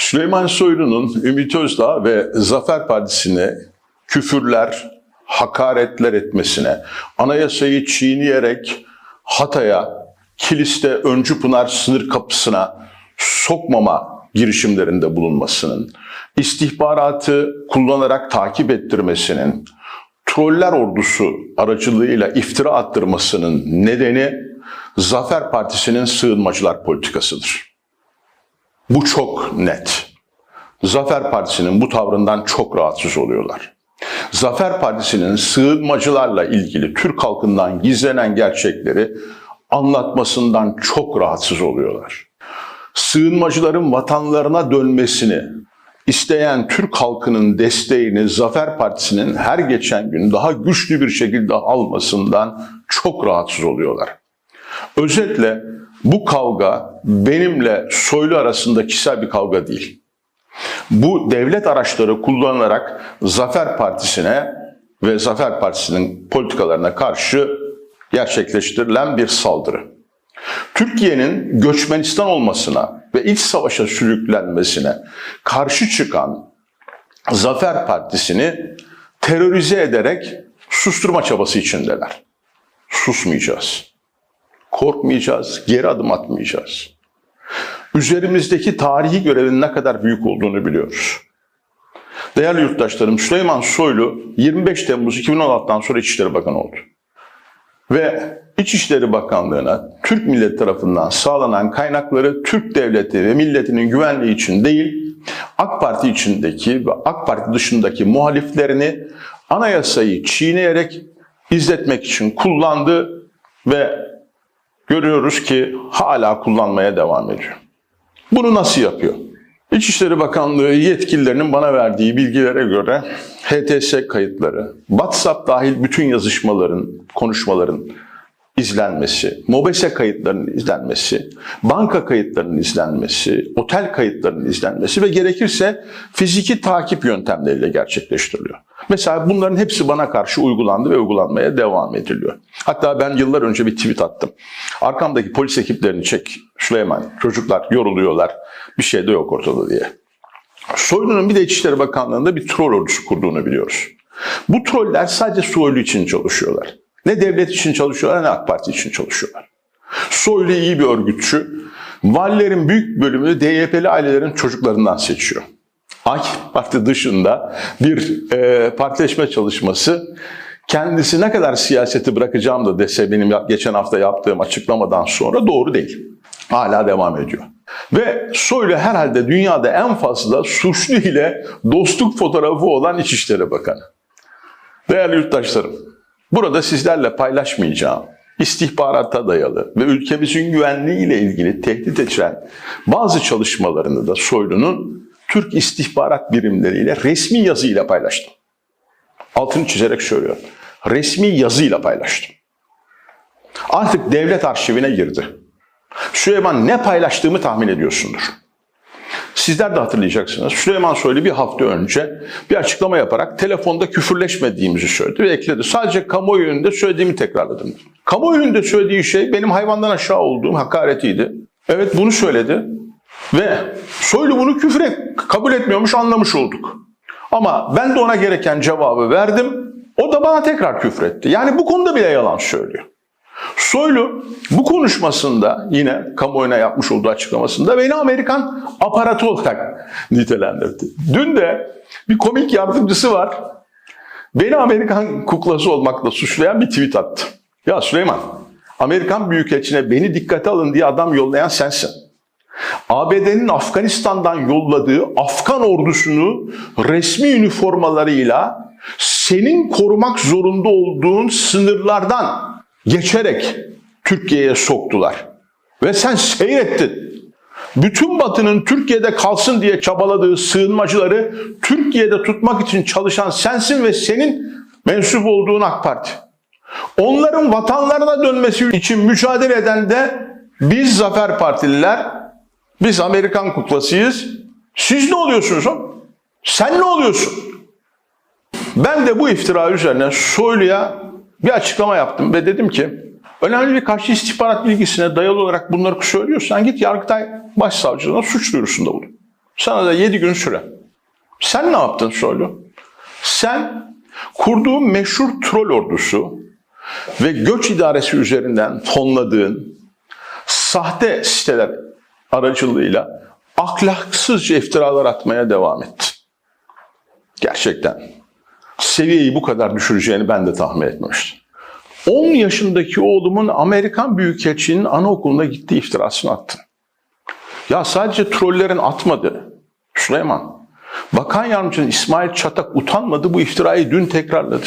Süleyman Soylu'nun Ümit Özdağ ve Zafer Partisi'ne küfürler, hakaretler etmesine, anayasayı çiğneyerek Hatay'a, Kilis'te Öncü Pınar sınır kapısına sokmama girişimlerinde bulunmasının, istihbaratı kullanarak takip ettirmesinin, troller ordusu aracılığıyla iftira attırmasının nedeni Zafer Partisi'nin sığınmacılar politikasıdır. Bu çok net. Zafer Partisi'nin bu tavrından çok rahatsız oluyorlar. Zafer Partisi'nin sığınmacılarla ilgili Türk halkından gizlenen gerçekleri anlatmasından çok rahatsız oluyorlar. Sığınmacıların vatanlarına dönmesini isteyen Türk halkının desteğini Zafer Partisi'nin her geçen gün daha güçlü bir şekilde almasından çok rahatsız oluyorlar. Özetle bu kavga benimle Soylu arasında kişisel bir kavga değil. Bu devlet araçları kullanılarak Zafer Partisi'ne ve Zafer Partisi'nin politikalarına karşı gerçekleştirilen bir saldırı. Türkiye'nin göçmenistan olmasına ve iç savaşa sürüklenmesine karşı çıkan Zafer Partisi'ni terörize ederek susturma çabası içindeler. Susmayacağız. Korkmayacağız, geri adım atmayacağız. Üzerimizdeki tarihi görevin ne kadar büyük olduğunu biliyoruz. Değerli yurttaşlarım, Süleyman Soylu 25 Temmuz 2016'dan sonra İçişleri Bakanı oldu. Ve İçişleri Bakanlığı'na Türk milleti tarafından sağlanan kaynakları Türk devleti ve milletinin güvenliği için değil, AK Parti içindeki ve AK Parti dışındaki muhaliflerini anayasayı çiğneyerek izletmek için kullandı ve görüyoruz ki hala kullanmaya devam ediyor. Bunu nasıl yapıyor? İçişleri Bakanlığı yetkililerinin bana verdiği bilgilere göre HTS kayıtları, WhatsApp dahil bütün yazışmaların, konuşmaların izlenmesi, MOBESE kayıtlarının izlenmesi, banka kayıtlarının izlenmesi, otel kayıtlarının izlenmesi ve gerekirse fiziki takip yöntemleriyle gerçekleştiriliyor. Mesela bunların hepsi bana karşı uygulandı ve uygulanmaya devam ediliyor. Hatta ben yıllar önce bir tweet attım. Arkamdaki polis ekiplerini çek Süleyman. Çocuklar yoruluyorlar. Bir şey de yok ortada diye. Soylu'nun bir de İçişleri Bakanlığı'nda bir troll ordusu kurduğunu biliyoruz. Bu troller sadece Soylu için çalışıyorlar. Ne devlet için çalışıyorlar ne AK Parti için çalışıyorlar. Soylu iyi bir örgütçü. Valilerin büyük bölümünü DYP'li ailelerin çocuklarından seçiyor. AK Parti dışında bir e, partileşme çalışması kendisi ne kadar siyaseti bırakacağım da dese benim geçen hafta yaptığım açıklamadan sonra doğru değil. Hala devam ediyor. Ve Soylu herhalde dünyada en fazla suçlu ile dostluk fotoğrafı olan İçişleri Bakanı. Değerli yurttaşlarım, burada sizlerle paylaşmayacağım istihbarata dayalı ve ülkemizin güvenliği ile ilgili tehdit edilen bazı çalışmalarını da Soylu'nun Türk istihbarat birimleriyle resmi yazıyla paylaştım. Altını çizerek söylüyorum. Resmi yazıyla paylaştım. Artık devlet arşivine girdi. Süleyman ne paylaştığımı tahmin ediyorsundur. Sizler de hatırlayacaksınız. Süleyman Soylu bir hafta önce bir açıklama yaparak telefonda küfürleşmediğimizi söyledi ve ekledi. Sadece kamuoyu önünde söylediğimi tekrarladım. Kamuoyu önünde söylediği şey benim hayvandan aşağı olduğum hakaretiydi. Evet bunu söyledi ve Soylu bunu küfür kabul etmiyormuş anlamış olduk. Ama ben de ona gereken cevabı verdim. O da bana tekrar küfretti. Yani bu konuda bile yalan söylüyor. Soylu bu konuşmasında yine kamuoyuna yapmış olduğu açıklamasında beni Amerikan aparatı olarak nitelendirdi. Dün de bir komik yardımcısı var. Beni Amerikan kuklası olmakla suçlayan bir tweet attı. Ya Süleyman, Amerikan Büyükelçine beni dikkate alın diye adam yollayan sensin. ABD'nin Afganistan'dan yolladığı Afgan ordusunu resmi üniformalarıyla senin korumak zorunda olduğun sınırlardan geçerek Türkiye'ye soktular. Ve sen seyrettin. Bütün Batı'nın Türkiye'de kalsın diye çabaladığı sığınmacıları Türkiye'de tutmak için çalışan sensin ve senin mensup olduğun AK Parti. Onların vatanlarına dönmesi için mücadele eden de biz Zafer Partililer, biz Amerikan kuklasıyız. Siz ne oluyorsunuz? Sen ne oluyorsun? Ben de bu iftira üzerine Soylu'ya bir açıklama yaptım ve dedim ki önemli bir karşı istihbarat bilgisine dayalı olarak bunları söylüyorsan git Yargıtay Başsavcılığına suç duyurusunda bulun. Sana da 7 gün süre. Sen ne yaptın Soylu? Sen kurduğun meşhur troll ordusu ve göç idaresi üzerinden fonladığın sahte siteler aracılığıyla ahlaksızca iftiralar atmaya devam ettin. Gerçekten seviyeyi bu kadar düşüreceğini ben de tahmin etmemiştim. 10 yaşındaki oğlumun Amerikan Büyükelçiliğinin anaokuluna gittiği iftirasını attın. Ya sadece trollerin atmadı. Süleyman, Bakan Yardımcısı İsmail Çatak utanmadı bu iftirayı dün tekrarladı.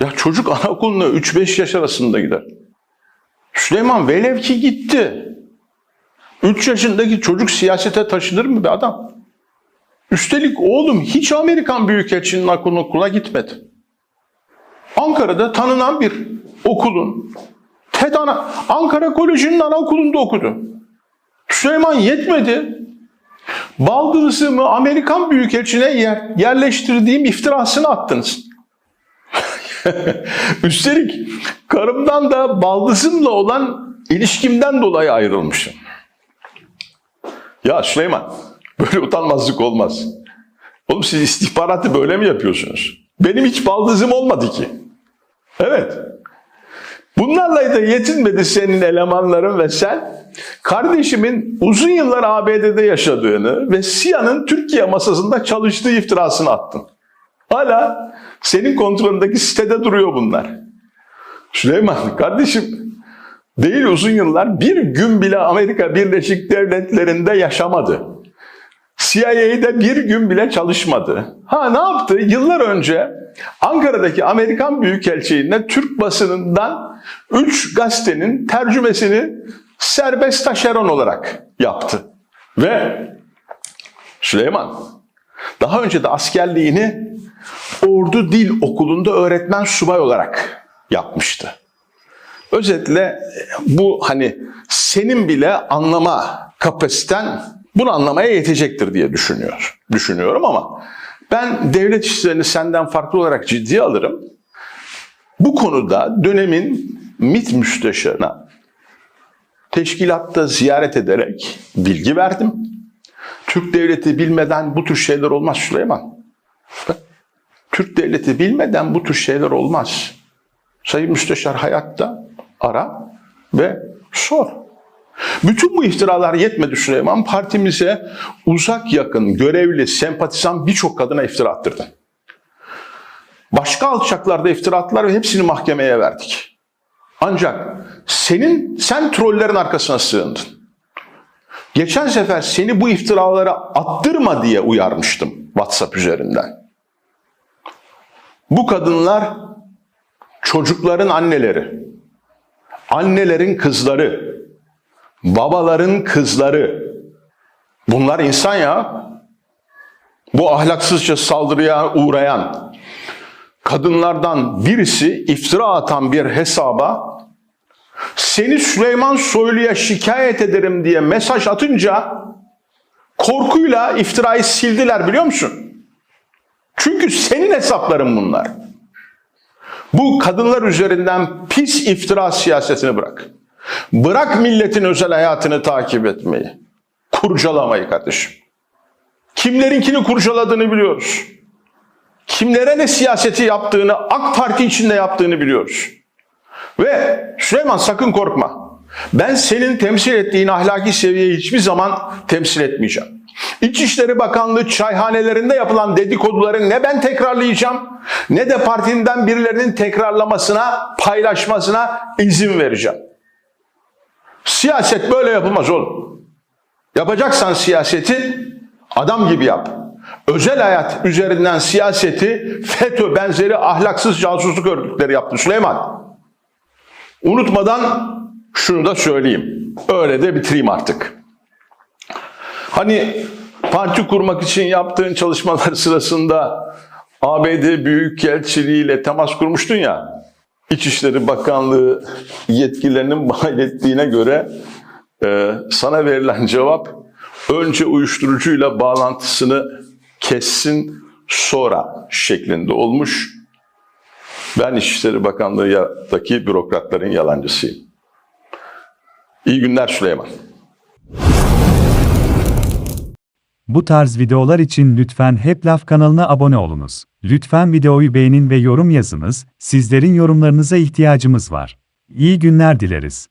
Ya çocuk anaokuluna 3-5 yaş arasında gider. Süleyman velev ki gitti. 3 yaşındaki çocuk siyasete taşınır mı be adam? Üstelik oğlum hiç Amerikan Büyükelçiliğinin anaokuluna gitmedi. Ankara'da tanınan bir okulun TED ana, Ankara Koleji'nin anaokulunda okudu. Süleyman yetmedi. Baldızımı Amerikan Büyükelçiliğine yer, yerleştirdiğim iftirasını attınız. Üstelik karımdan da baldızımla olan ilişkimden dolayı ayrılmışım. Ya Süleyman, böyle utanmazlık olmaz. Oğlum siz istihbaratı böyle mi yapıyorsunuz? Benim hiç baldızım olmadı ki. Evet. Bunlarla da yetinmedi senin elemanların ve sen kardeşimin uzun yıllar ABD'de yaşadığını ve SİA'nın Türkiye masasında çalıştığı iftirasını attın. Hala senin kontrolündeki sitede duruyor bunlar. Süleyman kardeşim değil uzun yıllar bir gün bile Amerika Birleşik Devletleri'nde yaşamadı. CIA'de bir gün bile çalışmadı. Ha ne yaptı? Yıllar önce Ankara'daki Amerikan Büyükelçiliğine Türk basınından 3 gazetenin tercümesini serbest taşeron olarak yaptı. Ve Süleyman daha önce de askerliğini Ordu Dil Okulu'nda öğretmen subay olarak yapmıştı. Özetle bu hani senin bile anlama kapasiten bunu anlamaya yetecektir diye düşünüyor. Düşünüyorum ama ben devlet işlerini senden farklı olarak ciddiye alırım. Bu konuda dönemin MİT müsteşarına teşkilatta ziyaret ederek bilgi verdim. Türk devleti bilmeden bu tür şeyler olmaz Süleyman. Türk devleti bilmeden bu tür şeyler olmaz. Sayın Müsteşar hayatta ara ve sor. Bütün bu iftiralar yetmedi Süleyman. Partimize uzak yakın, görevli, sempatizan birçok kadına iftira attırdın. Başka alçaklarda iftira attılar ve hepsini mahkemeye verdik. Ancak senin, sen trollerin arkasına sığındın. Geçen sefer seni bu iftiralara attırma diye uyarmıştım WhatsApp üzerinden. Bu kadınlar çocukların anneleri, annelerin kızları, babaların kızları. Bunlar insan ya. Bu ahlaksızca saldırıya uğrayan kadınlardan birisi iftira atan bir hesaba seni Süleyman Soylu'ya şikayet ederim diye mesaj atınca korkuyla iftirayı sildiler biliyor musun? Çünkü senin hesapların bunlar. Bu kadınlar üzerinden pis iftira siyasetini bırak. Bırak milletin özel hayatını takip etmeyi. Kurcalamayı kardeşim. Kimlerinkini kurcaladığını biliyoruz. Kimlere ne siyaseti yaptığını, AK Parti içinde yaptığını biliyoruz. Ve Süleyman sakın korkma. Ben senin temsil ettiğin ahlaki seviyeyi hiçbir zaman temsil etmeyeceğim. İçişleri Bakanlığı çayhanelerinde yapılan dedikoduları ne ben tekrarlayacağım ne de partinden birilerinin tekrarlamasına, paylaşmasına izin vereceğim. Siyaset böyle yapılmaz oğlum. Yapacaksan siyaseti adam gibi yap. Özel hayat üzerinden siyaseti FETÖ benzeri ahlaksız casusluk örgütleri yaptı Süleyman. Unutmadan şunu da söyleyeyim. Öyle de bitireyim artık. Hani parti kurmak için yaptığın çalışmalar sırasında ABD Büyükelçiliği ile temas kurmuştun ya. İçişleri Bakanlığı yetkililerinin bana ilettiğine göre e, sana verilen cevap önce uyuşturucuyla bağlantısını kessin sonra şeklinde olmuş. Ben İçişleri Bakanlığı'ndaki bürokratların yalancısıyım. İyi günler Süleyman. Bu tarz videolar için lütfen Hep Laf kanalına abone olunuz. Lütfen videoyu beğenin ve yorum yazınız, sizlerin yorumlarınıza ihtiyacımız var. İyi günler dileriz.